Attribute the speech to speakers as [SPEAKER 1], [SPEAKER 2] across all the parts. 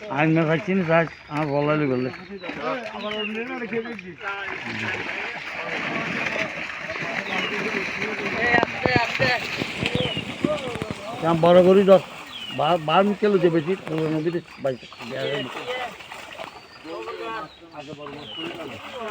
[SPEAKER 1] আমি না খাচ্ছি না থাক আমার বলালি আমি বড় করি, দশ, বার- কেলো যে বেশি নদীতে বাইশ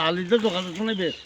[SPEAKER 1] আলিতে দোকানে শুনে বেশ